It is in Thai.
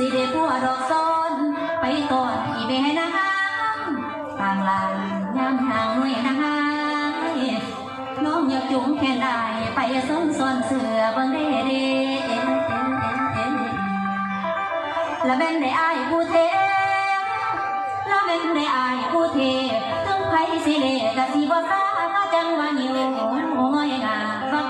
สิเดพัวดอกซอนไปก่อนอีเมให้นางต่างลางยามห่างหน่วยนางน้องอยากจุ๋มแค่ไหนไปส้นซ่อนเสือบังเดเดละแม่นได้อายผู้เทละแม่นได้อายผู้เทถึงไผสิเลกะสิบ่ซาจังว่านิวน้อยนาฟัง